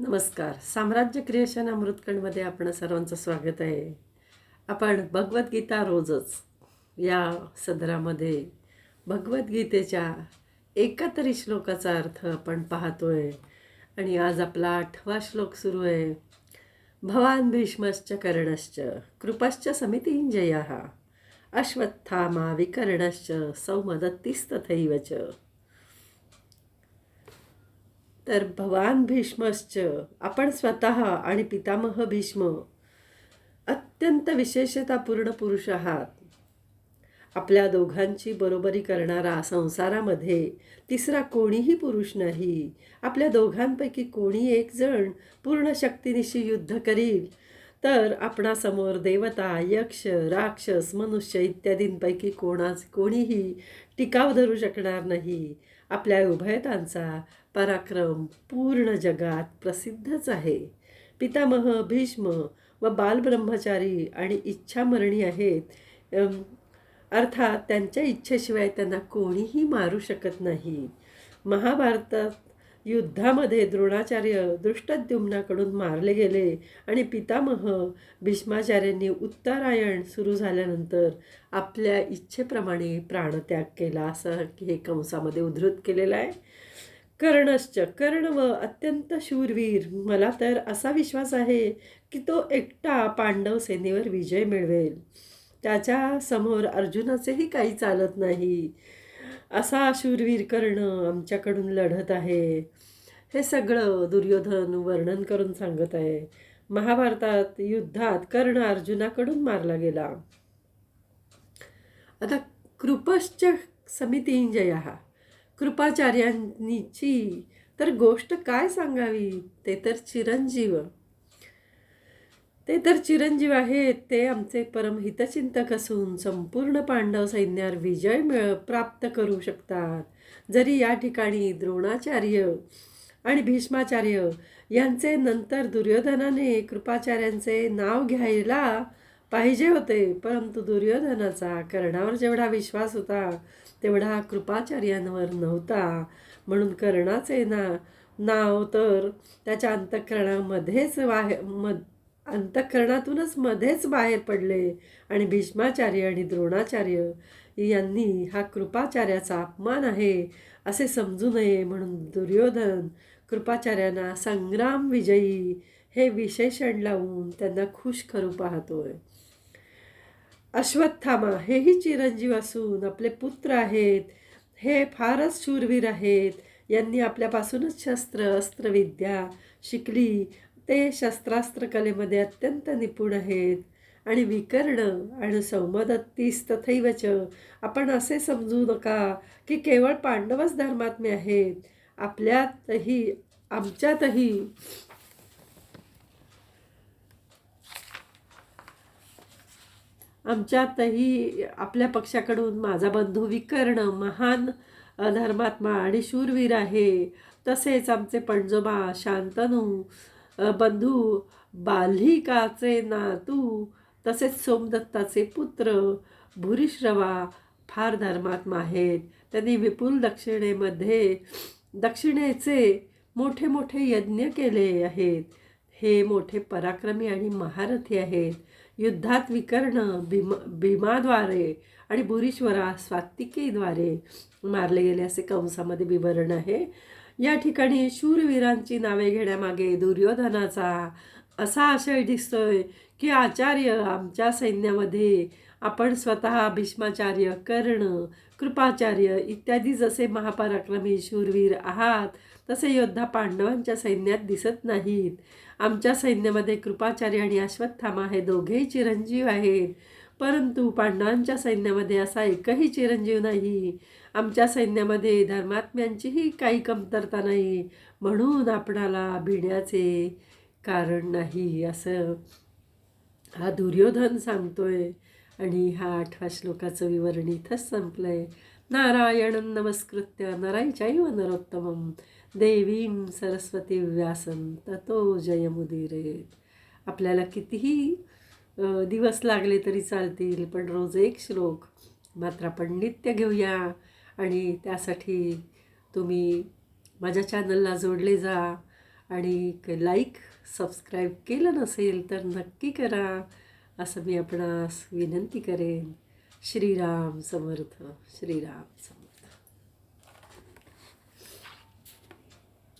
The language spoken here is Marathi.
नमस्कार. साम्राज्य क्रिएशन अमृतखंडमध्ये आपण सर्वांचं स्वागत आहे. आपण भगवद्गीता रोजच या सदरामध्ये भगवद्गीतेच्या एका तरी श्लोकाचा अर्थ आपण पाहतोय. आणि आज आपला आठवा श्लोक सुरू आहे. भवान भीष्मश्च कर्णश्च कृपश्च समितींजया अश्वत्थामा विकर्णश्च सौमदत्तिस्तथैव च। तर भवान भीष्मश्च आपण स्वतः आणि पितामह भीष्म अत्यंत विशेषतापूर्ण पुरुष आहात. आपल्या दोघांची बरोबरी करणारा संसारामध्ये तिसरा कोणीही पुरुष नाही. आपल्या दोघांपैकी कोणी एक जण पूर्ण शक्तीनिशी युद्ध करील. तर आपणासमोर देवता यक्ष राक्षस मनुष्य इत्यादींपैकी कोणाच कोणीही टिकाव धरू शकणार नाही. आपल्या उभयतांचा पराक्रम पूर्ण जगात प्रसिद्धच आहे. पितामह भीष्म व बालब्रह्मचारी आणि इच्छामरणी आहेत. अर्थात त्यांच्या इच्छेशिवाय त्यांना कोणीही मारू शकत नाही. महाभारतात युद्धामध्ये द्रोणाचार्य दृष्टद्युम्नाकडून मारले गेले आणि पितामह भीष्माचार्यांनी उत्तरायण सुरू झाल्यानंतर आपल्या इच्छेप्रमाणे प्राणत्याग केला असं हे कंसामध्ये उद्धृत केलेलं आहे. कर्णश्च. कर्ण व अत्यंत शूरवीर. मला तर असा विश्वास आहे की तो एकटा पांडव सेनेवर विजय मिळवेल. त्याच्यासमोर अर्जुनाचेही काही चालत नाही. असा शूरवीर कर्ण आमच्याकडून लढत आहे. हे सगळं दुर्योधन वर्णन करून सांगत आहे. महाभारतात युद्धात कर्ण अर्जुनाकडून मारला गेला. आता कृपश्च समितींजया. कृपाचार्यांची तर गोष्ट काय सांगावी? ते तर चिरंजीव. ते तर चिरंजीव आहेत. ते आमचे परमहितचिंतक असून संपूर्ण पांडव सैन्यावर विजय मिळ प्राप्त करू शकतात. जरी या ठिकाणी द्रोणाचार्य आणि भीष्माचार्य यांचे नंतर दुर्योधनाने कृपाचार्यांचे नाव घ्यायला पाहिजे होते परंतु दुर्योधनाचा कर्णावर जेवढा विश्वास होता तेवढा कृपाचार्यांवर नव्हता. म्हणून कर्णाचे ना नाव तर त्याच्या अंतःकरणामध्येच बाहेर मध अंतःकरणातूनच मध्येच बाहेर पडले. आणि भीष्माचार्य आणि द्रोणाचार्य यांनी हा कृपाचार्याचा अपमान आहे असे समजू नये म्हणून दुर्योधन कृपाचार्यांना संग्राम विजयी हे विशेषण लावून त्यांना खुश करू पाहतोय. अश्वत्थामा हेही चिरंजीव असून आपले पुत्र आहेत. हे फारच शूरवीर आहेत. यांनी आपल्यापासूनच शस्त्र अस्त्रविद्या शिकली. ते शस्त्रास्त्र कलेमध्ये अत्यंत निपुण आहेत. आणि विकर्ण आणि सौमदत्तीस तथैवच. आपण असे समजू नका की केवळ पांडवच धर्मात्मे आहेत. आपल्यातही आमच्यातही आमच्यातही आपल्या पक्षाकडून माझा बंधू विकर्ण महान धर्मात्मा आणि शूरवीर आहे. तसेच आमचे पणजोबा शांतनू बंधू बाल्हिकाचे नातू तसेच सोमदत्ताचे पुत्र भूरिश्रवा फार धर्मात्मा आहेत. त्यांनी विपुल दक्षिणेमध्ये दक्षिणेचे मोठे मोठे यज्ञ केले आहेत. हे मोठे पराक्रमी आणि महारथी आहेत. युद्धात विकर्ण भीम भीमाद्वारे आणि भुरीश्वरा स्वात्तिकेद्वारे मारले गेले असे कंसामध्ये विवरण आहे. या ठिकाणी शूरवीरांची नावे घेण्यामागे दुर्योधनाचा असा आशय दिसतोय की आचार्य आमच्या सैन्यामध्ये आपण स्वतः भीष्माचार्य कर्ण कृपाचार्य इत्यादी जसे महापराक्रमी शूरवीर आहात तसे योद्धा पांडवांच्या सैन्यात दिसत नाहीत. आमच्या सैन्यामध्ये कृपाचार्य आणि अश्वत्थामा हे दोघेही चिरंजीव आहेत. परंतु पांडवांच्या सैन्यामध्ये असा एकही चिरंजीव नाही. आमच्या सैन्यामध्ये धर्मात्म्यांचीही काही कमतरता नाही. म्हणून आपणाला भिण्याचे कारण नाही असं हा दुर्योधन सांगतोय. आणि हा आठवा श्लोकाचं विवरण इथंच संपलंय. नारायण नमस्कृत्य. नरायचाईव नरोत्तमम. देवीं सरस्वती व्यासं ततो जयमुदीरेत आपल्याला कितीही दिवस लागले तरी चालतील पण रोज एक श्लोक मात्र आपण नित्य घेऊया. आणि त्यासाठी तुम्ही माझ्या चॅनलला जोडले जा आणि लाईक सबस्क्राईब केलं नसेल तर नक्की करा. असं मी आपणास विनंती करेन. श्रीराम समर्थ श्रीराम समर्थ.